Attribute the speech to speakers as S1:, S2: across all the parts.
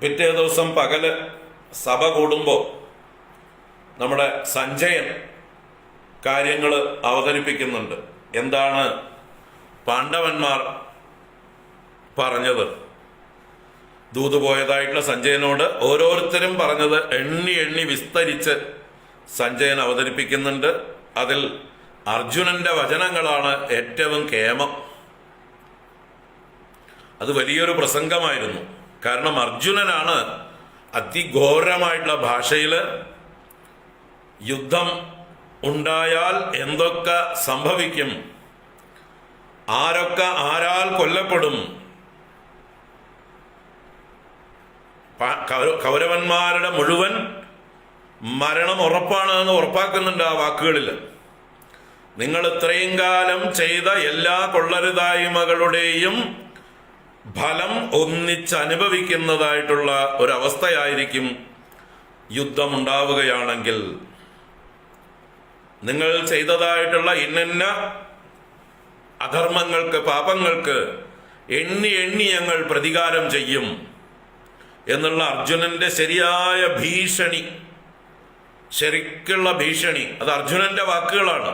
S1: പിറ്റേ ദിവസം പകൽ സഭ കൂടുമ്പോൾ നമ്മുടെ സഞ്ജയൻ കാര്യങ്ങൾ അവതരിപ്പിക്കുന്നുണ്ട്. എന്താണ് പാണ്ഡവന്മാർ പറഞ്ഞത്? ദൂത് പോയതായിട്ടുള്ള സഞ്ജയനോട് ഓരോരുത്തരും പറഞ്ഞത് എണ്ണി എണ്ണി വിസ്തരിച്ച് സഞ്ജയൻ അവതരിപ്പിക്കുന്നുണ്ട്. അതിൽ അർജുനന്റെ വചനങ്ങളാണ് ഏറ്റവും കേമം. അത് വലിയൊരു പ്രസംഗമായിരുന്നു. കാരണം അർജുനനാണ് അതിഘോരമായിട്ടുള്ള ഭാഷയിൽ യുദ്ധം ഉണ്ടായാൽ എന്തൊക്കെ സംഭവിക്കും? ആരൊക്കെ ആരാൽ കൊല്ലപ്പെടും? കൗരവന്മാരുടെ മുഴുവൻ മരണം ഉറപ്പാണ് എന്ന് ഉറപ്പാക്കുന്നുണ്ട് ആ വാക്കുകളിൽ നിങ്ങൾ ഇത്രയും കാലം ചെയ്ത എല്ലാ കൊള്ളരുതായ്മകളുടെയും ഫലം ഒന്നിച്ച് അനുഭവിക്കുന്നതായിട്ടുള്ള ഒരവസ്ഥയായിരിക്കും യുദ്ധമുണ്ടാവുകയാണെങ്കിൽ. നിങ്ങൾ ചെയ്തതായിട്ടുള്ള ഇന്നന്ന അധർമ്മങ്ങൾക്ക് പാപങ്ങൾക്ക് എണ്ണി എണ്ണി ഞങ്ങൾ പ്രതികാരം ചെയ്യും എന്നുള്ള അർജുനന്റെ ശരിയായ ഭീഷണി ശരിക്കുള്ള ഭീഷണി അത് അർജുനന്റെ വാക്കുകളാണ്.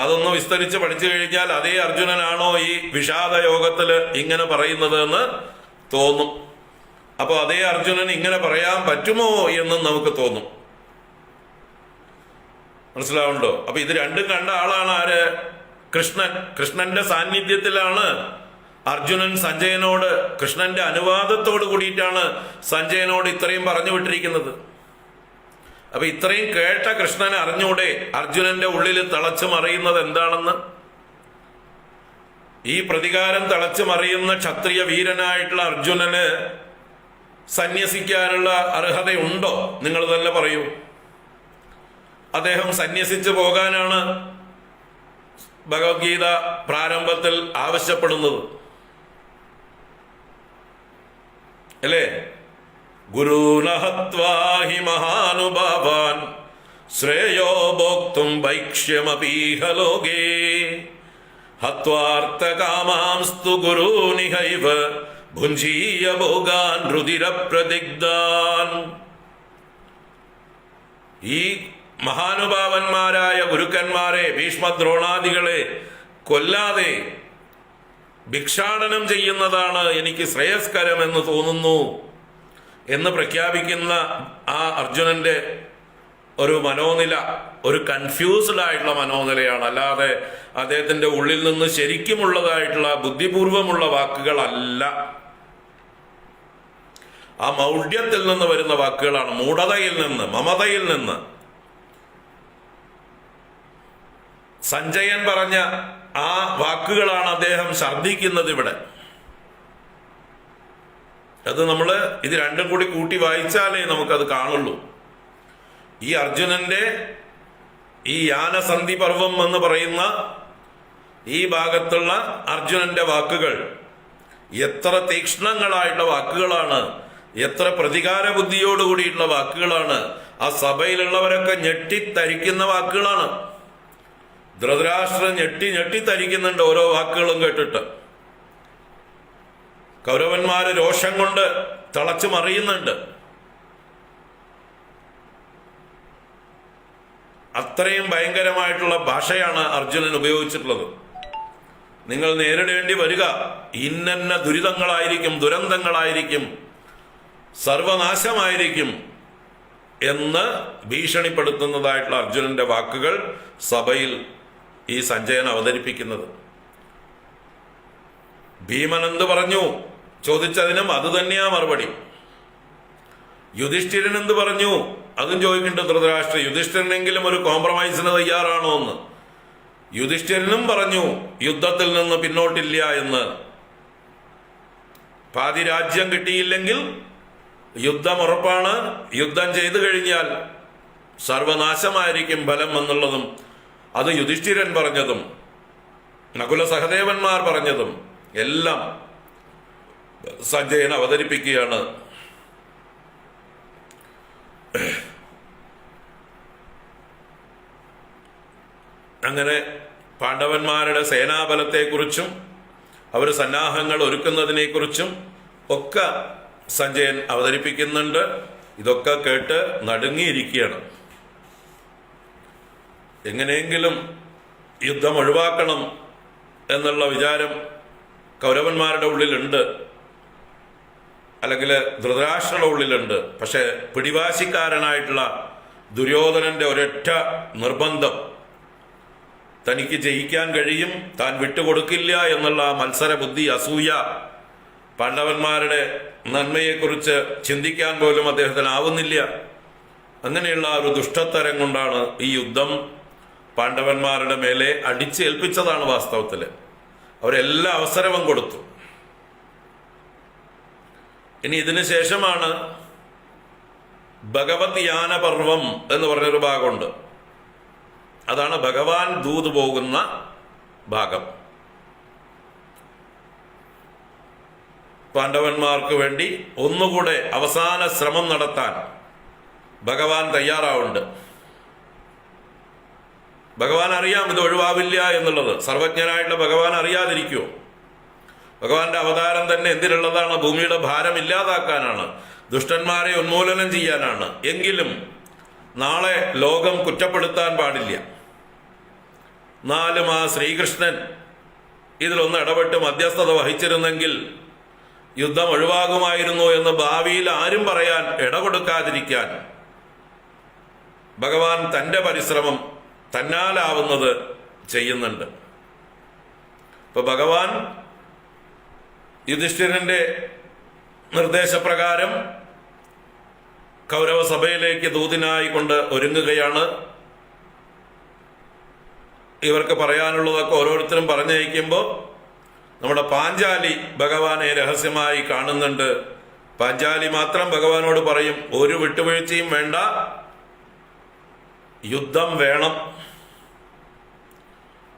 S1: അതൊന്ന് വിസ്തരിച്ച് പഠിച്ചു കഴിഞ്ഞാൽ അതേ അർജുനനാണോ ഈ വിഷാദ യോഗത്തിൽ ഇങ്ങനെ പറയുന്നത് എന്ന് തോന്നും. അപ്പോൾ അതേ അർജുനൻ ഇങ്ങനെ പറയാൻ പറ്റുമോ എന്നും നമുക്ക് തോന്നും. മനസ്സിലാവുണ്ടോ? അപ്പൊ ഇത് രണ്ടും കണ്ട ആളാണ് ആര്? കൃഷ്ണൻ. കൃഷ്ണന്റെ സാന്നിധ്യത്തിലാണ് അർജുനൻ സഞ്ജയനോട് കൃഷ്ണന്റെ അനുവാദത്തോട് കൂടിയിട്ടാണ് സഞ്ജയനോട് ഇത്രയും പറഞ്ഞു വിട്ടിരിക്കുന്നത്. അപ്പൊ ഇത്രയും കേട്ട കൃഷ്ണൻ അറിഞ്ഞൂടെ അർജുനന്റെ ഉള്ളിൽ തിളച്ചു മറിയുന്നത് എന്താണെന്ന്? ഈ പ്രതികാരം തിളച്ചു മറിയുന്ന ക്ഷത്രിയ വീരനായിട്ടുള്ള അർജുനന് സന്യസിക്കാനുള്ള അർഹതയുണ്ടോ? നിങ്ങൾ തന്നെ പറയൂ. അദ്ദേഹം സന്യസിച്ചു പോകാനാണ് ഭഗവത്ഗീത പ്രാരംഭത്തിൽ ആവശ്യപ്പെടുന്നത്. അല്ലേ? ഗുരുനഹത്വാഹി മഹാനുഭാവാൻ. ശ്രേയോ ഭോക്തും വൈക്ഷ്യമപീഹ ലോകേ. ഹത്വാർത്ഥകാമാംസ്തു ഗുരൂനിഹൈവ ഭുഞ്ജീയ ഭോഗാൻ രുതിരപ്രതിഗ്ധാൻ ഈ മഹാനുഭാവന്മാരായ ഗുരുക്കന്മാരെ ഭീഷ്മദ്രോണാദികളെ കൊല്ലാതെ ഭിക്ഷാടനം ചെയ്യുന്നതാണ് എനിക്ക് ശ്രേയസ്കരമെന്ന് തോന്നുന്നു. എന്ന് പ്രഖ്യാപിക്കുന്ന ആ അർജുനന്റെ ഒരു മനോനില ഒരു കൺഫ്യൂസ്ഡ് ആയിട്ടുള്ള മനോനിലയാണ്. അല്ലാതെ അദ്ദേഹത്തിന്റെ ഉള്ളിൽ നിന്ന് ശരിക്കുമുള്ളതായിട്ടുള്ള ബുദ്ധിപൂർവമുള്ള വാക്കുകളല്ല. ആ മൗഢ്യത്തിൽ നിന്ന് വരുന്ന വാക്കുകളാണ്. മൂഢതയിൽ നിന്ന് മമതയിൽ നിന്ന്. സഞ്ജയൻ പറഞ്ഞ ആ വാക്കുകളാണ് അദ്ദേഹം ഛർദ്ദിക്കുന്നത് ഇവിടെ. അത് നമ്മൾ ഇത് രണ്ടും കൂടി കൂട്ടി വായിച്ചാലേ നമുക്കത് കാണുള്ളൂ. ഈ അർജുനന്റെ ഈ യാനസന്ധി പർവം എന്ന് പറയുന്ന ഈ ഭാഗത്തുള്ള അർജുനന്റെ വാക്കുകൾ എത്ര തീക്ഷ്ണങ്ങളായിട്ടുള്ള വാക്കുകളാണ് എത്ര പ്രതികാര ബുദ്ധിയോട് കൂടിയിട്ടുള്ള വാക്കുകളാണ് ആ സഭയിലുള്ളവരൊക്കെ ഞെട്ടിത്തരിക്കുന്ന വാക്കുകളാണ്. ധൃതരാഷ്ട്രം ഞെട്ടി ഞെട്ടിത്തരിക്കുന്നുണ്ട് ഓരോ വാക്കുകളും കേട്ടിട്ട്. കൗരവന്മാര് രോഷം കൊണ്ട് തിളച്ചു മറിയുന്നുണ്ട്. അത്രയും ഭയങ്കരമായിട്ടുള്ള ഭാഷയാണ് അർജുനൻ ഉപയോഗിച്ചിട്ടുള്ളത്. നിങ്ങൾ നേരിടേണ്ടി വരിക. ഇന്നന്ന ദുരിതങ്ങളായിരിക്കും ദുരന്തങ്ങളായിരിക്കും സർവനാശമായിരിക്കും എന്ന് ഭീഷണിപ്പെടുത്തുന്നതായിട്ടുള്ള അർജുനന്റെ വാക്കുകൾ സഭയിൽ ഈ സഞ്ജയൻ അവതരിപ്പിക്കുന്നത്. ഭീമൻ പറഞ്ഞു? ചോദിച്ചതിനും അത് തന്നെയാ മറുപടി. യുധിഷ്ഠിരൻ എന്ത് പറഞ്ഞു? അതും ചോദിക്കേണ്ട ധൃതരാഷ്ട്ര. യുധിഷ്ഠിരനെങ്കിലും ഒരു കോംപ്രമൈസിന് തയ്യാറാണോ എന്ന്. യുധിഷ്ഠിരനും പറഞ്ഞു യുദ്ധത്തിൽ നിന്ന് പിന്നോട്ടില്ല എന്ന്. പാതി രാജ്യം കിട്ടിയില്ലെങ്കിൽ യുദ്ധം ഉറപ്പാണ്. യുദ്ധം ചെയ്തു കഴിഞ്ഞാൽ സർവനാശമായിരിക്കും ഫലം എന്നുള്ളതും അത് യുധിഷ്ഠിരൻ പറഞ്ഞതും നകുല സഹദേവന്മാർ പറഞ്ഞതും എല്ലാം സഞ്ജയൻ അവതരിപ്പിക്കുകയാണ്. അങ്ങനെ പാണ്ഡവന്മാരുടെ സേനാബലത്തെക്കുറിച്ചും അവർ സന്നാഹങ്ങൾ ഒരുക്കുന്നതിനെക്കുറിച്ചും ഒക്കെ സഞ്ജയൻ അവതരിപ്പിക്കുന്നുണ്ട്. ഇതൊക്കെ കേട്ട് നടുങ്ങിയിരിക്കുകയാണ്. എങ്ങനെയെങ്കിലും യുദ്ധം ഒഴിവാക്കണം എന്നുള്ള വിചാരം കൗരവന്മാരുടെ ഉള്ളിലുണ്ട്. അല്ലെങ്കിൽ ധൃതരാഷ്ട്രയുടെ ഉള്ളിലുണ്ട്. പക്ഷെ പിടിവാശിക്കാരനായിട്ടുള്ള ദുര്യോധനന്റെ ഒരൊറ്റ നിർബന്ധം തനിക്ക് ജയിക്കാൻ കഴിയും താൻ വിട്ടുകൊടുക്കില്ല എന്നുള്ള ആ മത്സര ബുദ്ധി അസൂയ പാണ്ഡവന്മാരുടെ നന്മയെക്കുറിച്ച് ചിന്തിക്കാൻ പോലും അദ്ദേഹത്തിന് ആവുന്നില്ല അങ്ങനെയുള്ള ഒരു ദുഷ്ടത്തരം കൊണ്ടാണ് ഈ യുദ്ധം പാണ്ഡവന്മാരുടെ മേലെ അടിച്ചേൽപ്പിച്ചതാണ് വാസ്തവത്തിൽ അവരെല്ലാ അവസരവും കൊടുത്തു. ഇനി ഇതിനു ശേഷമാണ് ഭഗവത് യാനപർവം എന്ന് പറഞ്ഞൊരു ഭാഗമുണ്ട്. അതാണ് ഭഗവാൻ ദൂത് പോകുന്ന ഭാഗം. പാണ്ഡവന്മാർക്ക് വേണ്ടി ഒന്നുകൂടെ അവസാന ശ്രമം നടത്താൻ ഭഗവാൻ തയ്യാറാവുണ്ട് ഭഗവാൻ അറിയാം ഇത് ഒഴിവാവില്ല എന്നുള്ളത്. സർവജ്ഞനായിട്ടുള്ള ഭഗവാൻ അറിയാതിരിക്കുമോ ഭഗവാന്റെ അവതാരം തന്നെ എന്തിനുള്ളതാണ്? ഭൂമിയുടെ ഭാരം ഇല്ലാതാക്കാനാണ്. ദുഷ്ടന്മാരെ ഉന്മൂലനം ചെയ്യാനാണ്. എങ്കിലും നാളെ ലോകം കുറ്റപ്പെടുത്താൻ പാടില്ല. നാലും ആ ശ്രീകൃഷ്ണൻ ഇതിലൊന്ന് ഇടപെട്ട് മധ്യസ്ഥത വഹിച്ചിരുന്നെങ്കിൽ യുദ്ധം ഒഴിവാകുമായിരുന്നു എന്ന് ഭാവിയിൽ ആരും പറയാൻ ഇടകൊടുക്കാതിരിക്കാൻ ഭഗവാൻ തന്റെ പരിശ്രമം തന്നാലാവുന്നത് ചെയ്യുന്നുണ്ട്. ഇപ്പൊ ഭഗവാൻ യുധിഷ്ഠിരന്റെ നിർദ്ദേശപ്രകാരം കൗരവ സഭയിലേക്ക് ദൂതിനായി കൊണ്ട് ഒരുങ്ങുകയാണ്. ഇവർക്ക് പറയാനുള്ളതൊക്കെ ഓരോരുത്തരും പറഞ്ഞയക്കുമ്പോൾ നമ്മുടെ പാഞ്ചാലി ഭഗവാനെ രഹസ്യമായി കാണുന്നുണ്ട്. പാഞ്ചാലി മാത്രം ഭഗവാനോട് പറയും ഒരു വിട്ടുവീഴ്ചയും വേണ്ട യുദ്ധം വേണം.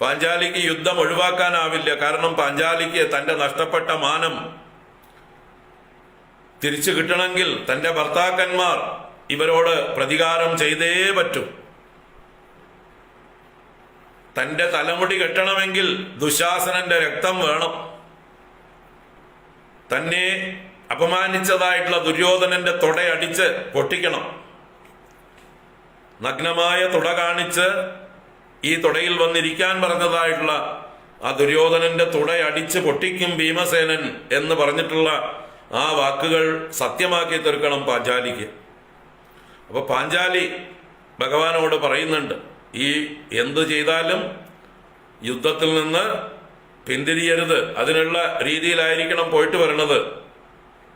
S1: പാഞ്ചാലിക്ക് യുദ്ധം ഒഴിവാക്കാനാവില്ല. കാരണം പാഞ്ചാലിക്ക് തന്റെ നഷ്ടപ്പെട്ട മാനം തിരിച്ചു കിട്ടണമെങ്കിൽ തന്റെ ഭർത്താക്കന്മാർ ഇവരോട് പ്രതികാരം ചെയ്തേ പറ്റും. തന്റെ തലമുടി കെട്ടണമെങ്കിൽ ദുശാസനന്റെ രക്തം വേണം. തന്നെ അപമാനിച്ചതായിട്ടുള്ള ദുര്യോധനന്റെ തുടയടിച്ച് പൊട്ടിക്കണം. നഗ്നമായ തുട കാണിച്ച് ഈ തുടയിൽ വന്നിരിക്കാൻ പറഞ്ഞതായിട്ടുള്ള ആ ദുര്യോധനന്റെ തുടയടിച്ച് പൊട്ടിക്കും ഭീമസേനൻ എന്ന് പറഞ്ഞിട്ടുള്ള ആ വാക്കുകൾ സത്യമാക്കി തീർക്കണം പാഞ്ചാലിക്ക്. അപ്പൊ പാഞ്ചാലി ഭഗവാനോട് പറയുന്നുണ്ട് ഈ എന്ത് ചെയ്താലും യുദ്ധത്തിൽ നിന്ന് പിന്തിരിയരുത് അതിനുള്ള രീതിയിലായിരിക്കണം പോയിട്ട് വരണത്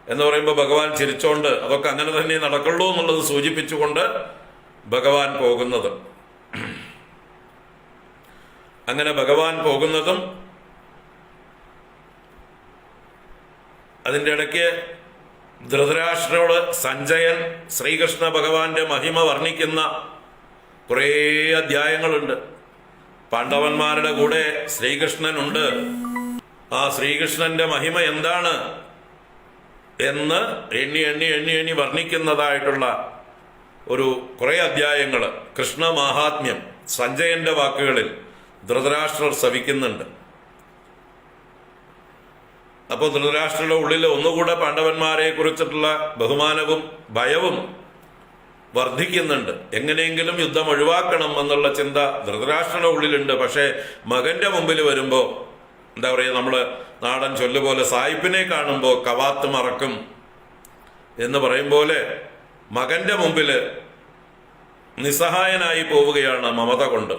S1: എന്ന് പറയുമ്പോൾ ഭഗവാൻ ചിരിച്ചോണ്ട് അതൊക്കെ അങ്ങനെ തന്നെ നടക്കുള്ളൂ എന്നുള്ളത് സൂചിപ്പിച്ചുകൊണ്ട് ഭഗവാൻ പോകുന്നത്. അങ്ങനെ ഭഗവാൻ പോകുന്നതും അതിന്റെ ഇടയ്ക്ക് ധൃതരാഷ്ട്രയോട് സഞ്ജയൻ ശ്രീകൃഷ്ണ ഭഗവാന്റെ മഹിമ വർണിക്കുന്ന കുറേ അധ്യായങ്ങളുണ്ട്. പാണ്ഡവന്മാരുടെ കൂടെ ശ്രീകൃഷ്ണനുണ്ട്. ആ ശ്രീകൃഷ്ണന്റെ മഹിമ എന്താണ് എന്ന് എണ്ണി എണ്ണി എണ്ണി എണ്ണി വർണിക്കുന്നതായിട്ടുള്ള ഒരു കുറേ അധ്യായങ്ങൾ കൃഷ്ണ മാഹാത്മ്യം സഞ്ജയന്റെ വാക്കുകളിൽ. ധൃതരാഷ്ട്രർ ശവിക്കുന്നുണ്ട്. അപ്പോൾ ധൃതരാഷ്ട്രയുടെ ഉള്ളിൽ ഒന്നുകൂടെ പാണ്ഡവന്മാരെ കുറിച്ചിട്ടുള്ള ബഹുമാനവും ഭയവും വർദ്ധിക്കുന്നുണ്ട് എങ്ങനെയെങ്കിലും യുദ്ധം ഒഴിവാക്കണം എന്നുള്ള ചിന്ത ധൃതരാഷ്ട്രയുടെ ഉള്ളിലുണ്ട്. പക്ഷേ മകന്റെ മുമ്പിൽ വരുമ്പോൾ എന്താ പറയുക നമ്മൾ നാടൻ ചൊല്ലുപോലെ സായിപ്പിനെ കാണുമ്പോൾ കവാത്ത് മറക്കും എന്ന് പറയും പോലെ മകന്റെ മുമ്പിൽ നിസ്സഹായനായി പോവുകയാണ് മമത കൊണ്ട്.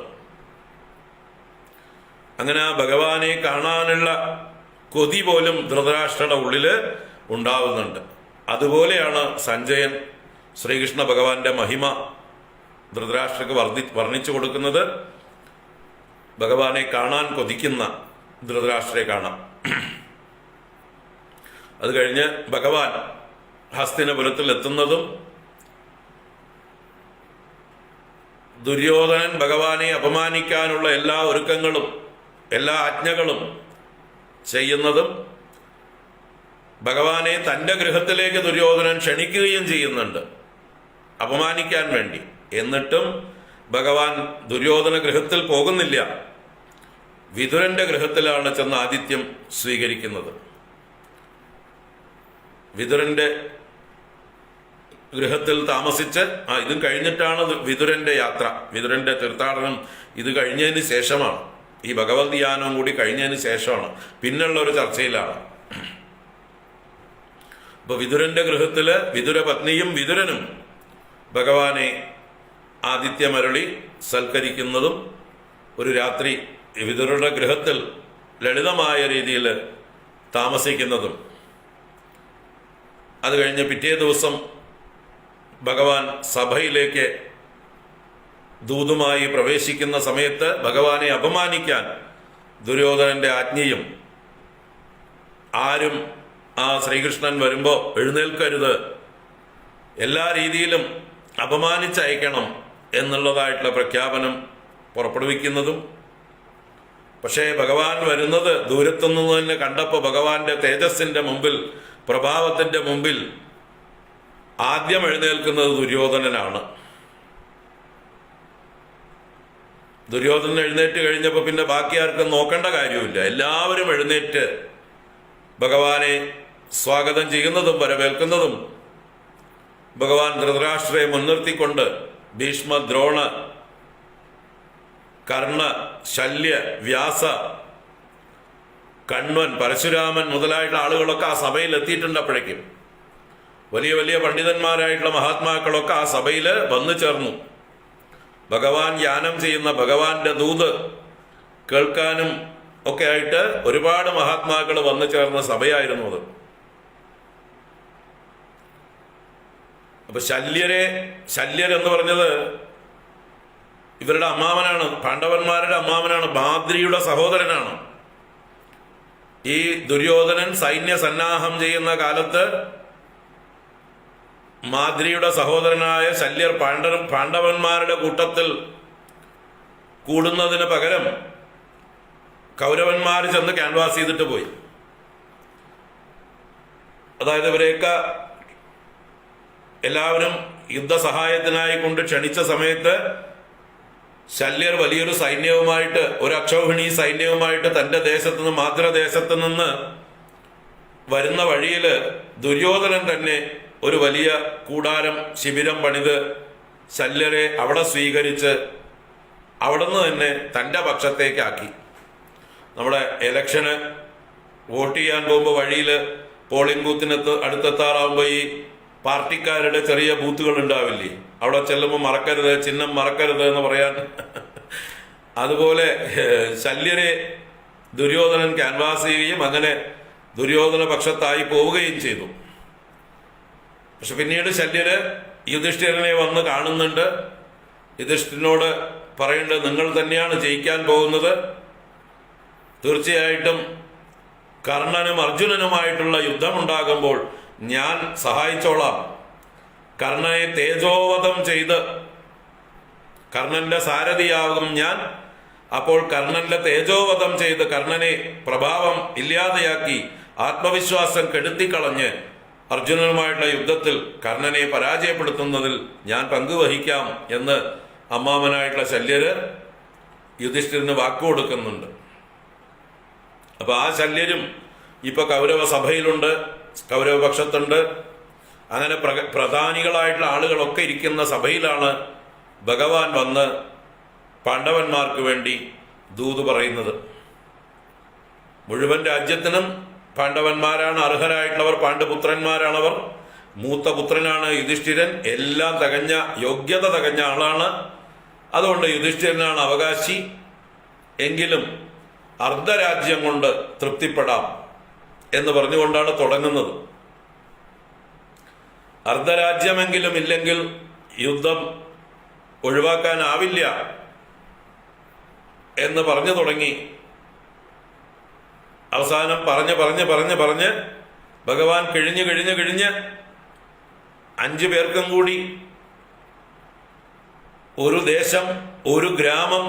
S1: അങ്ങനെ ആ ഭഗവാനെ കാണാനുള്ള കൊതി പോലും ധൃതരാഷ്ട്രയുടെ ഉള്ളിൽ ഉണ്ടാവുന്നുണ്ട്. അതുപോലെയാണ് സഞ്ജയൻ ശ്രീകൃഷ്ണ ഭഗവാന്റെ മഹിമ ധൃതരാഷ്ട്രക്ക് വർദ്ധി വർണിച്ചു കൊടുക്കുന്നത്. ഭഗവാനെ കാണാൻ കൊതിക്കുന്ന ധൃതരാഷ്ട്രയെ കാണാം. അത് കഴിഞ്ഞ് ഭഗവാൻ ഹസ്തിനപുരത്തിൽ എത്തുന്നതും ദുര്യോധനൻ ഭഗവാനെ അപമാനിക്കാനുള്ള എല്ലാ ഒരുക്കങ്ങളും എല്ലാ ആജ്ഞകളും ചെയ്യുന്നതും ഭഗവാനെ തന്റെ ഗൃഹത്തിലേക്ക് ദുര്യോധനൻ ക്ഷണിക്കുകയും ചെയ്യുന്നുണ്ട്. അപമാനിക്കാൻ വേണ്ടി. എന്നിട്ടും ഭഗവാൻ ദുര്യോധന ഗൃഹത്തിൽ പോകുന്നില്ല. വിതുരന്റെ ഗൃഹത്തിലാണ് ചെന്ന് ആദിത്യം സ്വീകരിക്കുന്നത്. വിതുരന്റെ ഗൃഹത്തിൽ താമസിച്ച് ആ ഇതും കഴിഞ്ഞിട്ടാണ് വിതുരന്റെ യാത്ര. വിതുരന്റെ തീർത്ഥാടനം ഇത് കഴിഞ്ഞതിന് ശേഷമാണ്. ഈ ഭഗവത് ധ്യാനവും കൂടി കഴിഞ്ഞതിന് ശേഷമാണ്. പിന്നുള്ള ഒരു ചർച്ചയിലാണ്. അപ്പൊ വിതുരന്റെ ഗൃഹത്തിൽ വിതുര പത്നിയും വിതുരനും ഭഗവാനെ ആദിത്യമരളി സൽക്കരിക്കുന്നതും ഒരു രാത്രി വിതുരുടെ ഗൃഹത്തിൽ ലളിതമായ രീതിയിൽ താമസിക്കുന്നതും. അത് കഴിഞ്ഞ് പിറ്റേ ദിവസം ഭഗവാൻ സഭയിലേക്ക് ദൂതുമായി പ്രവേശിക്കുന്ന സമയത്ത് ഭഗവാനെ അപമാനിക്കാൻ ദുര്യോധനന്റെ ആജ്ഞയും ആരും ആ ശ്രീകൃഷ്ണൻ വരുമ്പോൾ എഴുന്നേൽക്കരുത്. എല്ലാ രീതിയിലും അപമാനിച്ചയക്കണം എന്നുള്ളതായിട്ടുള്ള പ്രഖ്യാപനം പുറപ്പെടുവിക്കുന്നതും. പക്ഷേ ഭഗവാൻ വരുന്നത് ദൂരത്തുനിന്ന് തന്നെ കണ്ടപ്പോൾ ഭഗവാന്റെ തേജസ്സിന്റെ മുമ്പിൽ പ്രഭാവത്തിന്റെ മുമ്പിൽ ആദ്യം എഴുന്നേൽക്കുന്നത് ദുര്യോധനനാണ്. ദുര്യോധനൻ എഴുന്നേറ്റ് കഴിഞ്ഞപ്പോൾ പിന്നെ ബാക്കി ആർക്കും നോക്കേണ്ട കാര്യമില്ല എല്ലാവരും എഴുന്നേറ്റ് ഭഗവാനെ സ്വാഗതം ചെയ്യുന്നതും വരവേൽക്കുന്നതും ഭഗവാൻ ധൃതരാഷ്ട്രയെ മുൻനിർത്തിക്കൊണ്ട് ഭീഷ്മ ദ്രോണ കർണ ശല്യ വ്യാസ കണ്വൻ പരശുരാമൻ മുതലായിട്ടുള്ള ആളുകളൊക്കെ ആ സഭയിൽ എത്തിയിട്ടുണ്ട് അപ്പോഴേക്കും. വലിയ വലിയ പണ്ഡിതന്മാരായിട്ടുള്ള മഹാത്മാക്കളൊക്കെ ആ സഭയിൽ വന്നു ചേർന്നു. ഭഗവാൻ യാനം ചെയ്യുന്ന ഭഗവാന്റെ ദൂത് കേൾക്കാനും ഒക്കെ ആയിട്ട് ഒരുപാട് മഹാത്മാക്കൾ വന്നു ചേർന്ന സഭയായിരുന്നു അത്. അപ്പൊ ശല്യരെ ശല്യർ എന്ന് പറഞ്ഞത് ഇവരുടെ അമ്മാവനാണ് പാണ്ഡവന്മാരുടെ അമ്മാവനാണ് മാദ്രിയുടെ സഹോദരനാണ്. ഈ ദുര്യോധനൻ സൈന്യ സന്നാഹം ചെയ്യുന്ന കാലത്ത് മാദ്രിയുടെ സഹോദരനായ ശല്യർ പാണ്ഡവ പാണ്ഡവന്മാരുടെ കൂട്ടത്തിൽ കൂടുന്നതിന് പകരം കൗരവന്മാർ ചെന്ന് ക്യാൻവാസ് ചെയ്തിട്ട് പോയി. അതായത് ഇവരെയൊക്കെ എല്ലാവരും യുദ്ധസഹായത്തിനായി കൊണ്ട് ക്ഷണിച്ച സമയത്ത് ശല്യർ വലിയൊരു സൈന്യവുമായിട്ട് ഒരു അക്ഷോഹിണി സൈന്യവുമായിട്ട് തന്റെ ദേശത്ത് നിന്ന് മാതൃദേശത്ത് നിന്ന് വരുന്ന വഴിയിൽ ദുര്യോധനൻ തന്നെ ഒരു വലിയ കൂടാരം ശിബിരം പണിത് ശല്യരെ അവിടെ സ്വീകരിച്ച് അവിടുന്ന് തന്നെ തന്റെ പക്ഷത്തേക്കാക്കി. നമ്മുടെ എലക്ഷന് വോട്ട് ചെയ്യാൻ പോകുമ്പോൾ വഴിയിൽ പോളിംഗ് ബൂത്തിനെത്ത് അടുത്തെത്താറാകുമ്പോൾ ഈ പാർട്ടിക്കാരുടെ ചെറിയ ബൂത്തുകൾ ഉണ്ടാവില്ലേ? അവിടെ ചെല്ലുമ്പോൾ മറക്കരുത് ചിഹ്നം മറക്കരുത് എന്ന് പറയാൻ. അതുപോലെ ശല്യരെ ദുര്യോധനൻ ക്യാൻവാസ് ചെയ്യുകയും അങ്ങനെ ദുര്യോധന പക്ഷത്തായി പോവുകയും ചെയ്തു. പക്ഷെ പിന്നീട് ശല്യര് യുധിഷ്ഠിരനെ വന്ന് കാണുന്നുണ്ട്. യുധിഷ്ഠിരനോട് പറയേണ്ടത് നിങ്ങൾ തന്നെയാണ് ജയിക്കാൻ പോകുന്നത്. തീർച്ചയായിട്ടും കർണനും അർജുനനുമായിട്ടുള്ള യുദ്ധമുണ്ടാകുമ്പോൾ ഞാൻ സഹായിച്ചോളാം. കർണനെ തേജോവധം ചെയ്ത് കർണന്റെ സാരഥിയാകും ഞാൻ. അപ്പോൾ കർണന്റെ തേജോവധം ചെയ്ത് കർണനെ പ്രഭാവം ഇല്ലാതെയാക്കി ആത്മവിശ്വാസം കെടുത്തിക്കളഞ്ഞ് അർജുനനുമായിട്ടുള്ള യുദ്ധത്തിൽ കർണനെ പരാജയപ്പെടുത്തുന്നതിൽ ഞാൻ പങ്കുവഹിക്കാം എന്ന് അമ്മാമനായിട്ടുള്ള ശല്യര് യുധിഷ്ഠിരന് വാക്കുകൊടുക്കുന്നുണ്ട് അപ്പൊ ആ ശല്യരും ഇപ്പൊ കൗരവ സഭയിലുണ്ട് കൗരവ പക്ഷത്തുണ്ട് അങ്ങനെ പ്ര- പ്രധാനികളായിട്ടുള്ള ആളുകളൊക്കെ ഇരിക്കുന്ന സഭയിലാണ് ഭഗവാൻ വന്ന് പാണ്ഡവന്മാർക്ക് വേണ്ടി ദൂത് പറയുന്നത്. മുഴുവൻ രാജ്യത്തിനും പാണ്ഡവന്മാരാണ് അർഹരായിട്ടുള്ളവർ പാണ്ഡുപുത്രന്മാരാണവർ. മൂത്ത പുത്രനാണ് യുധിഷ്ഠിരൻ. എല്ലാം തികഞ്ഞ യോഗ്യത തികഞ്ഞ ആളാണ്. അതുകൊണ്ട് യുധിഷ്ഠിരനാണ് അവകാശി. എങ്കിലും അർദ്ധരാജ്യം കൊണ്ട് തൃപ്തിപ്പെടാം എന്ന് പറഞ്ഞുകൊണ്ടാണ് തുടങ്ങുന്നത്. അർദ്ധരാജ്യമെങ്കിലും ഇല്ലെങ്കിൽ യുദ്ധം ഒഴിവാക്കാനാവില്ല എന്ന് പറഞ്ഞു തുടങ്ങി. അവസാനം പറഞ്ഞ് പറഞ്ഞ് പറഞ്ഞ് പറഞ്ഞ് ഭഗവാൻ കഴിഞ്ഞ് കഴിഞ്ഞ് കഴിഞ്ഞ് അഞ്ചു പേർക്കും കൂടി ഒരു ദേശം ഒരു ഗ്രാമം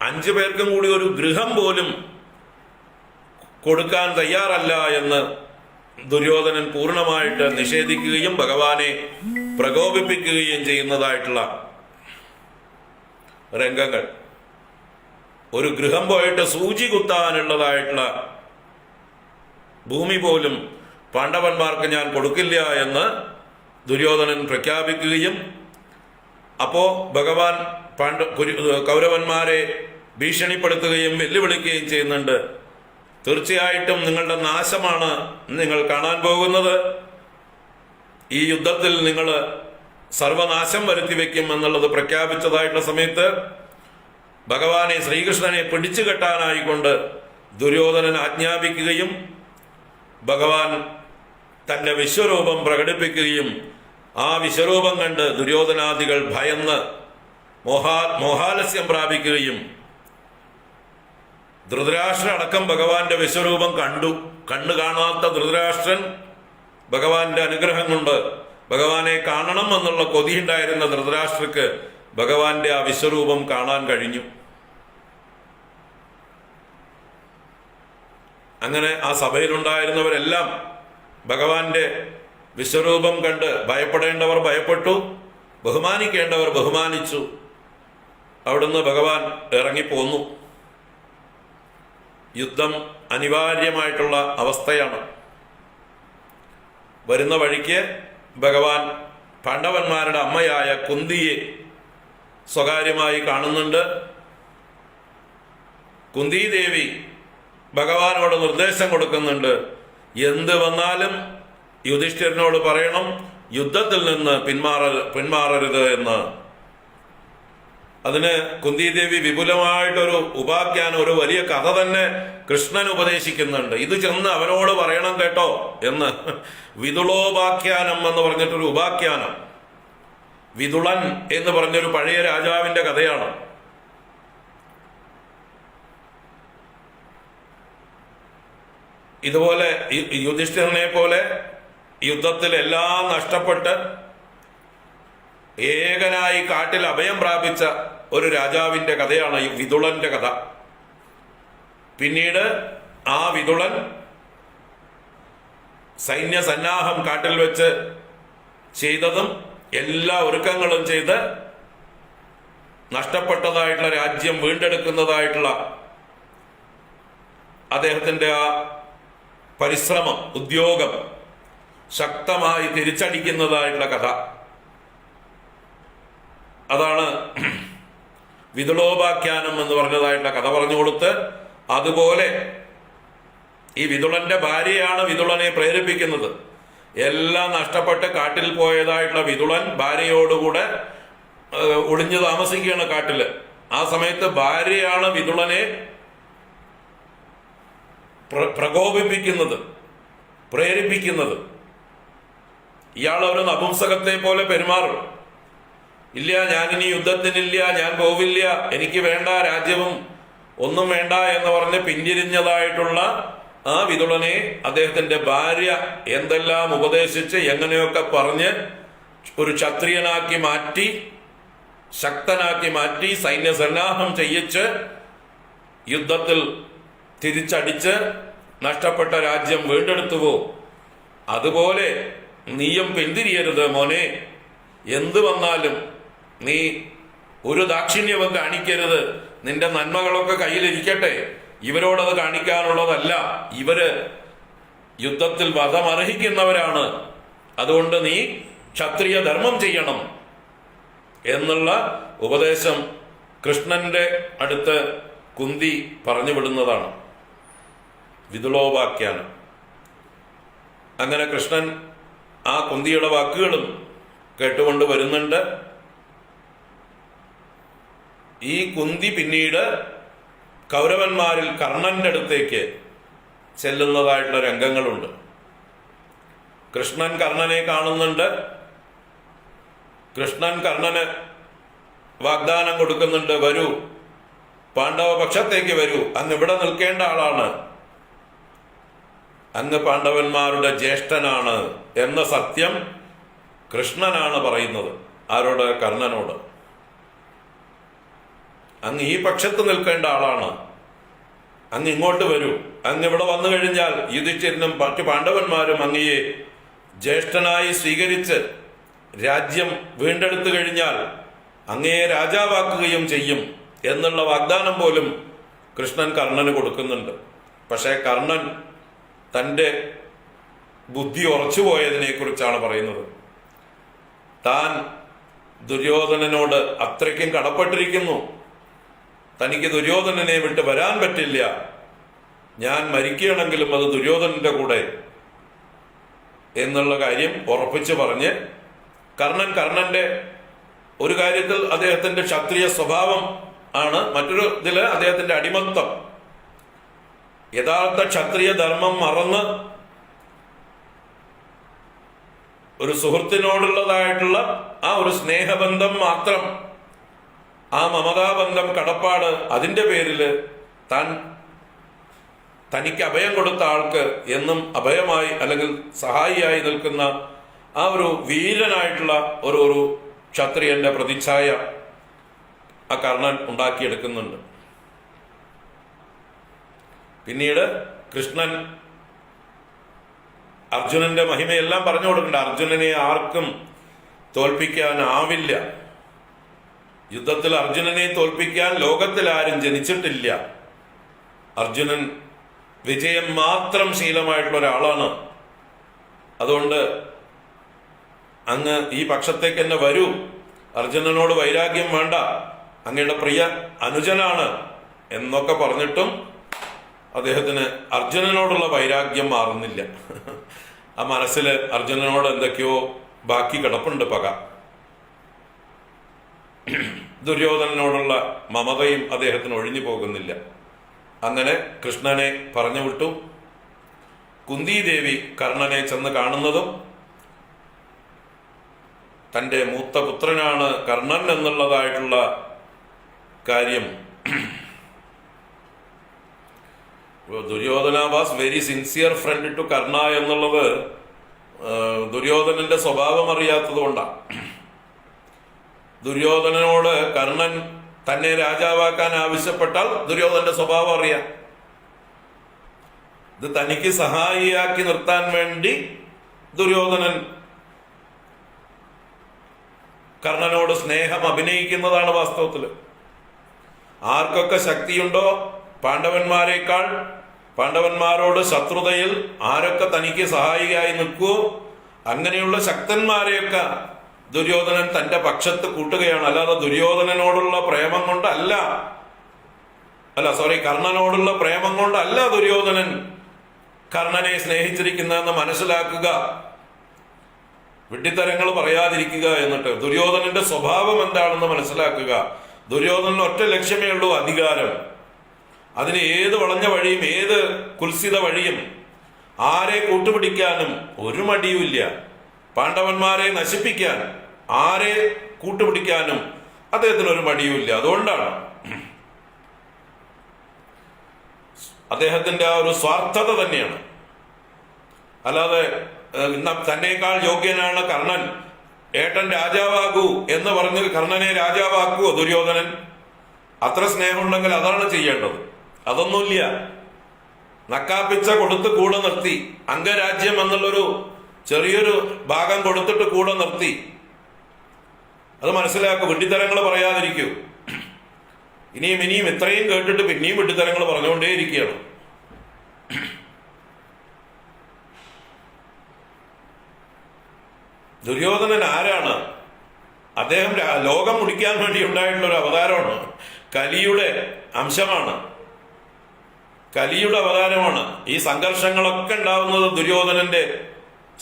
S1: അഞ്ചു പേർക്കും കൂടി ഒരു ഗൃഹം പോലും കൊടുക്കാൻ തയ്യാറല്ല എന്ന് ദുര്യോധനൻ പൂർണമായിട്ട് നിഷേധിക്കുകയും ഭഗവാനെ പ്രകോപിപ്പിക്കുകയും ചെയ്യുന്നതായിട്ടുള്ള രംഗങ്ങൾ. ഒരു ഗൃഹം പോയിട്ട് സൂചി കുത്താനുള്ളതായിട്ടുള്ള ഭൂമി പോലും പാണ്ഡവന്മാർക്ക് ഞാൻ കൊടുക്കില്ല എന്ന് ദുര്യോധനൻ പ്രഖ്യാപിക്കുകയും അപ്പോ ഭഗവാൻ പാണ്ഡ കൗരവന്മാരെ ഭീഷണിപ്പെടുത്തുകയും വെല്ലുവിളിക്കുകയും ചെയ്യുന്നുണ്ട്. തീർച്ചയായിട്ടും നിങ്ങളുടെ നാശമാണ് നിങ്ങൾ കാണാൻ പോകുന്നത്. ഈ യുദ്ധത്തിൽ നിങ്ങൾ സർവനാശം വരുത്തി വെക്കും എന്നുള്ളത് പ്രഖ്യാപിച്ചതായിട്ടുള്ള സമയത്ത് ഭഗവാനെ ശ്രീകൃഷ്ണനെ പിടിച്ചു കെട്ടാനായിക്കൊണ്ട് ദുര്യോധനൻ ആജ്ഞാപിക്കുകയും ഭഗവാൻ തന്റെ വിശ്വരൂപം പ്രകടിപ്പിക്കുകയും ആ വിശ്വരൂപം കണ്ട് ദുര്യോധനാദികൾ ഭയന്ന് മോഹാ മോഹാലസ്യം പ്രാപിക്കുകയും ധൃതരാഷ്ട്രൻ അടക്കം ഭഗവാന്റെ വിശ്വരൂപം കണ്ടു. കണ്ണു കാണാത്ത ധൃതരാഷ്ട്രൻ ഭഗവാന്റെ അനുഗ്രഹം കൊണ്ട് ഭഗവാനെ കാണണം എന്നുള്ള കൊതിയുണ്ടായിരുന്ന ധൃതരാഷ്ട്രക്ക് ഭഗവാന്റെ ആ വിശ്വരൂപം കാണാൻ കഴിഞ്ഞു. അങ്ങനെ ആ സഭയിലുണ്ടായിരുന്നവരെല്ലാം ഭഗവാന്റെ വിശ്വരൂപം കണ്ട് ഭയപ്പെടേണ്ടവർ ഭയപ്പെട്ടു ബഹുമാനിക്കേണ്ടവർ ബഹുമാനിച്ചു. അവിടുന്ന് ഭഗവാൻ ഇറങ്ങിപ്പോന്നു. യുദ്ധം അനിവാര്യമായിട്ടുള്ള അവസ്ഥയാണ്. വരുന്ന വഴിക്ക് ഭഗവാൻ പാണ്ഡവന്മാരുടെ അമ്മയായ കുന്തിയെ സ്വകാര്യമായി കാണുന്നുണ്ട്. കുന്തിദേവി ഭഗവാനോട് നിർദ്ദേശം കൊടുക്കുന്നുണ്ട്. എന്ത് വന്നാലും യുധിഷ്ഠിരനോട് പറയണം യുദ്ധത്തിൽ നിന്ന് പിന്മാറ പിന്മാറരുത് എന്ന്. അതിന് കുന്തിദേവി വിപുലമായിട്ടൊരു ഉപാഖ്യാനം ഒരു വലിയ കഥ തന്നെ കൃഷ്ണൻ ഉപദേശിക്കുന്നുണ്ട്. ഇത് ചെന്ന് അവനോട് പറയണം കേട്ടോ എന്ന്. വിതുളോപാഖ്യാനം എന്ന് പറഞ്ഞിട്ടൊരു ഉപാഖ്യാനം. വിതുളൻ എന്ന് പറഞ്ഞൊരു പഴയ രാജാവിന്റെ കഥയാണ്. ഇതുപോലെ യുധിഷ്ഠിരനെ പോലെ യുദ്ധത്തിൽ എല്ലാം നഷ്ടപ്പെട്ട് ഏകനായി കാട്ടിൽ അഭയം പ്രാപിച്ച ഒരു രാജാവിന്റെ കഥയാണ് ഈ വിതുളന്റെ കഥ. പിന്നീട് ആ വിതുളൻ സൈന്യ സന്നാഹം കാട്ടിൽ വെച്ച് ചെയ്തതും എല്ലാ ഒരുക്കങ്ങളും ചെയ്ത് നഷ്ടപ്പെട്ടതായിട്ടുള്ള രാജ്യം വീണ്ടെടുക്കുന്നതായിട്ടുള്ള അദ്ദേഹത്തിന്റെ ആ പരിശ്രമം ഉദ്യോഗം ശക്തമായി തിരിച്ചടിക്കുന്നതായിട്ടുള്ള കഥ. അതാണ് വിതുളോപാഖ്യാനം എന്ന് പറഞ്ഞതായിട്ടുള്ള കഥ പറഞ്ഞു കൊടുത്ത് അതുപോലെ ഈ വിതുളന്റെ ഭാര്യയാണ് വിതുളനെ പ്രേരിപ്പിക്കുന്നത്. എല്ലാം നഷ്ടപ്പെട്ട് കാട്ടിൽ പോയതായിട്ടുള്ള വിതുളൻ ഭാര്യയോടുകൂടെ ഒളിഞ്ഞു താമസിക്കുകയാണ് കാട്ടിൽ. ആ സമയത്ത് ഭാര്യയാണ് വിതുളനെ പ്ര- പ്രകോപിപ്പിക്കുന്നത് പ്രേരിപ്പിക്കുന്നത്. ഇയാൾ ഒരു നപുംസകത്തെ പോലെ പെരുമാറും. ഇല്ല ഞാനിനി യുദ്ധത്തിനില്ല ഞാൻ പോവില്ല എനിക്ക് വേണ്ട രാജ്യവും ഒന്നും വേണ്ട എന്ന് പറഞ്ഞ് പിന്തിരിഞ്ഞതായിട്ടുള്ള ആ വിതുളനെ അദ്ദേഹത്തിന്റെ ഭാര്യ എന്തെല്ലാം ഉപദേശിച്ച് എങ്ങനെയൊക്കെ പറഞ്ഞ് ഒരു ക്ഷത്രിയനാക്കി മാറ്റി ശക്തനാക്കി മാറ്റി സൈന്യ സന്നാഹം ചെയ്യിച്ച് യുദ്ധത്തിൽ തിരിച്ചടിച്ച് നഷ്ടപ്പെട്ട രാജ്യം വീണ്ടെടുത്തുവോ? അതുപോലെ നീയും പിന്തിരിയരുത് മോനെ. എന്തു വന്നാലും നീ ഒരു ദാക്ഷിണ്യവും കാണിക്കരുത് നിന്റെ നന്മകളൊക്കെ കയ്യിലിരിക്കട്ടെ. ഇവരോടത് കാണിക്കാനുള്ളതല്ല. ഇവർ യുദ്ധത്തിൽ വധമർഹിക്കുന്നവരാണ്. അതുകൊണ്ട് നീ ക്ഷത്രിയ ധർമ്മം ചെയ്യണം എന്നുള്ള ഉപദേശം കൃഷ്ണന്റെ അടുത്ത് കുന്തി പറഞ്ഞു വിടുന്നതാണ്. വിതുളോപാഖ്യാനം അങ്ങനെ കൃഷ്ണൻ ആ കുന്തിയുടെ വാക്കുകളും കേട്ടുകൊണ്ട് വരുന്നുണ്ട്. ഈ കുന്തി പിന്നീട് കൗരവന്മാരിൽ കർണന്റെ അടുത്തേക്ക് ചെല്ലുന്നതായിട്ടുള്ള രംഗങ്ങളുണ്ട്. കൃഷ്ണൻ കർണനെ കാണുന്നുണ്ട്. കൃഷ്ണൻ കർണന് വാഗ്ദാനം കൊടുക്കുന്നുണ്ട് വരൂ പാണ്ഡവ പക്ഷത്തേക്ക് വരൂ അങ്ങ് ഇവിടെ നിൽക്കേണ്ട ആളാണ്. അങ്ങ് പാണ്ഡവന്മാരുടെ ജ്യേഷ്ഠനാണ് എന്ന സത്യം കൃഷ്ണനാണ് പറയുന്നത്. ആരോട്? കർണനോട്. അങ്ങ് ഈ പക്ഷത്ത് നിൽക്കേണ്ട ആളാണ്. അങ്ങ് ഇങ്ങോട്ട് വരൂ. അങ്ങ് ഇവിടെ വന്നു കഴിഞ്ഞാൽ യുധിഷ്ഠിരനും മറ്റു പാണ്ഡവന്മാരും അങ്ങയെ ജ്യേഷ്ഠനായി സ്വീകരിച്ച് രാജ്യം വീണ്ടെടുത്തു കഴിഞ്ഞാൽ അങ്ങയെ രാജാവാക്കുകയും ചെയ്യും എന്നുള്ള വാഗ്ദാനം പോലും കൃഷ്ണൻ കർണന് കൊടുക്കുന്നുണ്ട്. പക്ഷേ കർണൻ തന്റെ ബുദ്ധി ഉറച്ചുപോയതിനെ കുറിച്ചാണ് പറയുന്നത്. താൻ ദുര്യോധനനോട് അത്രയ്ക്കും കടപ്പെട്ടിരിക്കുന്നു. തനിക്ക് ദുര്യോധനനെ വിട്ട് വരാൻ പറ്റില്ല. ഞാൻ മരിക്കുകയാണെങ്കിലും അത് ദുര്യോധനന്റെ കൂടെ എന്നുള്ള കാര്യം ഉറപ്പിച്ചു പറഞ്ഞ് കർണൻ കർണന്റെ ഒരു കാര്യത്തിൽ അദ്ദേഹത്തിന്റെ ക്ഷത്രിയ സ്വഭാവം ആണ് മറ്റൊരു ഇതിൽ അദ്ദേഹത്തിന്റെ അടിമത്തം. യഥാർത്ഥ ക്ഷത്രിയ ധർമ്മം മറന്ന് ഒരു സുഹൃത്തിനോടുള്ളതായിട്ടുള്ള ആ ഒരു സ്നേഹബന്ധം മാത്രം ആ മമതാബന്ധം കടപ്പാട് അതിന്റെ പേരിൽ താൻ തനിക്ക് അഭയം കൊടുത്ത ആൾക്ക് എന്നും അഭയമായി അല്ലെങ്കിൽ സഹായിയായി നിൽക്കുന്ന ആ ഒരു വീരനായിട്ടുള്ള ഒരു ഒരു ക്ഷത്രിയന്റെ പ്രതിച്ഛായ ആ കർണൻ ഉണ്ടാക്കിയെടുക്കുന്നുണ്ട്. പിന്നീട് കൃഷ്ണൻ അർജുനന്റെ മഹിമയെല്ലാം പറഞ്ഞു കൊടുക്കുന്നുണ്ട് അർജുനനെ ആർക്കും തോൽപ്പിക്കാനാവില്ല. യുദ്ധത്തിൽ അർജുനനെ തോൽപ്പിക്കാൻ ലോകത്തിൽ ആരും ജനിച്ചിട്ടില്ല. അർജുനൻ വിജയം മാത്രം ശീലമായിട്ടുള്ള ഒരാളാണ്. അതുകൊണ്ട് അങ്ങ് ഈ പക്ഷത്തേക്ക് തന്നെ വരൂ. അർജുനനോട് വൈരാഗ്യം വേണ്ട. അങ്ങയുടെ പ്രിയ അനുജനാണ് എന്നൊക്കെ പറഞ്ഞിട്ടും അദ്ദേഹത്തിന് അർജുനനോടുള്ള വൈരാഗ്യം മാറുന്നില്ല. ആ മനസ്സിൽ അർജുനനോട് എന്തൊക്കെയോ ബാക്കി കിടപ്പുണ്ട് പക. ദുര്യോധനനോടുള്ള മമതയും അദ്ദേഹത്തിന് ഒഴിഞ്ഞു പോകുന്നില്ല. അങ്ങനെ കൃഷ്ണനെ പറഞ്ഞു വിട്ടു. കുന്തിദേവി കർണനെ ചെന്ന് കാണുന്നതും തന്റെ മൂത്ത പുത്രനാണ് കർണൻ എന്നുള്ളതായിട്ടുള്ള കാര്യം. Duryodhana was very sincere friend to Karna എന്നുള്ളത് ദുര്യോധനന്റെ സ്വഭാവം അറിയാത്തത് കൊണ്ടാണ് ദുര്യോധനനോട് കർണൻ തന്നെ രാജാവാക്കാൻ ആവശ്യപ്പെട്ടാൽ ദുര്യോധന്റെ സ്വഭാവം അറിയാം. ഇത് തനിക്ക് സഹായിയാക്കി നിർത്താൻ വേണ്ടി ദുര്യോധനൻ കർണനോട് സ്നേഹം അഭിനയിക്കുന്നതാണ് വാസ്തവത്തിൽ ആർക്കൊക്കെ ശക്തിയുണ്ടോ പാണ്ഡവന്മാരെക്കാൾ? പാണ്ഡവന്മാരോട് ശത്രുതയിൽ ആരൊക്കെ തനിക്ക് സഹായിയായി നിൽക്കുവോ? അങ്ങനെയുള്ള ശക്തന്മാരെയൊക്കെ ദുര്യോധനൻ തന്റെ പക്ഷത്ത് കൂട്ടുകയാണ്. അല്ലാതെ ദുര്യോധനനോടുള്ള പ്രേമം കൊണ്ടല്ല. അല്ല സോറി കർണനോടുള്ള പ്രേമം കൊണ്ടല്ല ദുര്യോധനൻ കർണനെ സ്നേഹിച്ചിരിക്കുന്നതെന്ന് മനസ്സിലാക്കുക. വിഡ്ഢിത്തരങ്ങൾ പറയാതിരിക്കുക എന്നിട്ട് ദുര്യോധനന്റെ സ്വഭാവം എന്താണെന്ന് മനസ്സിലാക്കുക. ദുര്യോധനന് ഒറ്റ ലക്ഷ്യമേ ഉള്ളൂ അധികാരം. അതിന് ഏത് വളഞ്ഞ വഴിയും ഏത് കുൽസിത വഴിയും ആരെ കൂട്ടുപിടിക്കാനും ഒരു മടിയുമില്ല. പാണ്ഡവന്മാരെ നശിപ്പിക്കാൻ ആരെ കൂട്ടുപിടിക്കാനും അദ്ദേഹത്തിന് ഒരു മടിയുമില്ല. അതുകൊണ്ടാണ് അദ്ദേഹത്തിന്റെ ആ ഒരു സ്വാർത്ഥത തന്നെയാണ്. അല്ലാതെ തന്നെക്കാൾ യോഗ്യനാണ് കർണൻ. ഏട്ടൻ രാജാവാകൂ എന്ന് പറഞ്ഞ് കർണനെ രാജാവാക്കുവോ ദുര്യോധനൻ? അത്ര സ്നേഹമുണ്ടെങ്കിൽ അതാണ് ചെയ്യേണ്ടത്. അതൊന്നുമില്ല. നക്കാപ്പിച്ച കൊടുത്ത് കൂടെ നിർത്തി. അംഗരാജ്യം എന്നുള്ളൊരു ചെറിയൊരു ഭാഗം കൊടുത്തിട്ട് കൂടെ നിർത്തി. അത് മനസ്സിലാക്കുക. വിട്ടിത്തരങ്ങൾ പറയാതിരിക്കൂ. ഇനിയും ഇനിയും ഇത്രയും കേട്ടിട്ട് പിന്നെയും വിഡ്ഢിത്തരങ്ങൾ പറഞ്ഞുകൊണ്ടേയിരിക്കുകയാണ് ദുര്യോധനൻ ആരാണ്? അദ്ദേഹം ലോകം മുടിക്കാൻ വേണ്ടി ഉണ്ടായിട്ടുള്ള ഒരു അവതാരമാണ്. കലിയുടെ അംശമാണ്. കലിയുടെ അവതാരമാണ്. ഈ സംഘർഷങ്ങളൊക്കെ ഉണ്ടാവുന്നത് ദുര്യോധനന്റെ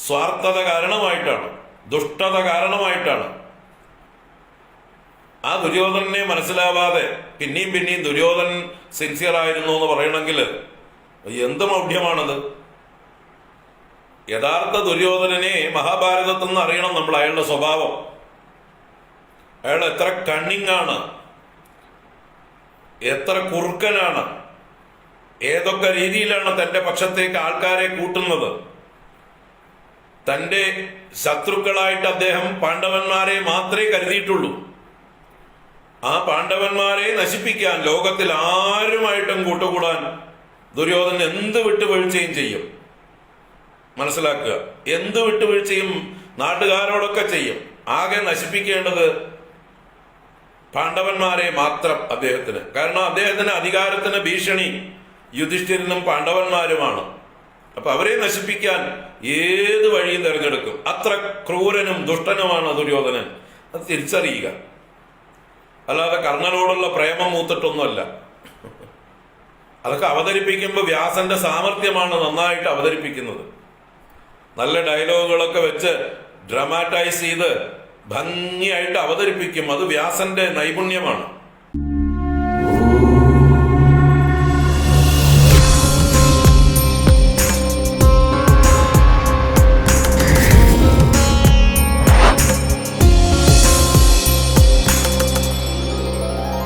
S1: സ്വാർത്ഥത കാരണമായിട്ടാണ് ദുഷ്ടത കാരണമായിട്ടാണ്. ആ ദുര്യോധനനെ മനസ്സിലാവാതെ പിന്നെയും പിന്നെയും ദുര്യോധനൻ സിൻസിയർ ആയിരുന്നു എന്ന് പറയണമെങ്കിൽ എന്ത് മൗഢ്യമാണത്? യഥാർത്ഥ ദുര്യോധനനെ മഹാഭാരതത്തിൽ നിന്ന് അറിയണം നമ്മൾ അയാളുടെ സ്വഭാവം. അയാൾ എത്ര കണ്ണിങ് ആണ്. എത്ര കുറുക്കനാണ്. ഏതൊക്കെ രീതിയിലാണ് തന്റെ പക്ഷത്തേക്ക് ആൾക്കാരെ കൂട്ടുന്നത്. തന്റെ ശത്രുക്കളായിട്ട് അദ്ദേഹം പാണ്ഡവന്മാരെ മാത്രമേ കരുതിയിട്ടുള്ളൂ. ആ പാണ്ഡവന്മാരെ നശിപ്പിക്കാൻ ലോകത്തിൽ ആരുമായിട്ടും കൂട്ടുകൂടാൻ ദുര്യോധനൻ എന്ത് വിട്ടുവീഴ്ചയും ചെയ്യും? മനസ്സിലാക്കുക. എന്ത് വിട്ടുവീഴ്ചയും നാട്ടുകാരോടൊക്കെ ചെയ്യും. ആകെ നശിപ്പിക്കേണ്ടത് പാണ്ഡവന്മാരെ മാത്രം അദ്ദേഹത്തിന്. കാരണം അദ്ദേഹത്തിന് അധികാരത്തിന് ഭീഷണി യുധിഷ്ഠിരനും പാണ്ഡവന്മാരുമാണ്. അപ്പൊ അവരെ നശിപ്പിക്കാൻ ഏത് വഴിയും തിരഞ്ഞെടുക്കും. അത്ര ക്രൂരനും ദുഷ്ടനുമാണ് ദുര്യോധനൻ. അത് തിരിച്ചറിയുക. അല്ലാതെ കർണനോടുള്ള പ്രേമം മൂത്തിട്ടൊന്നുമല്ല. അതൊക്കെ അവതരിപ്പിക്കുമ്പോൾ വ്യാസന്റെ സാമർഥ്യമാണ് നന്നായിട്ട് അവതരിപ്പിക്കുന്നത്. നല്ല ഡയലോഗുകളൊക്കെ വെച്ച് ഡ്രമാറ്റൈസ് ചെയ്ത് ഭംഗിയായിട്ട് അവതരിപ്പിക്കും. അത് വ്യാസന്റെ നൈപുണ്യമാണ്.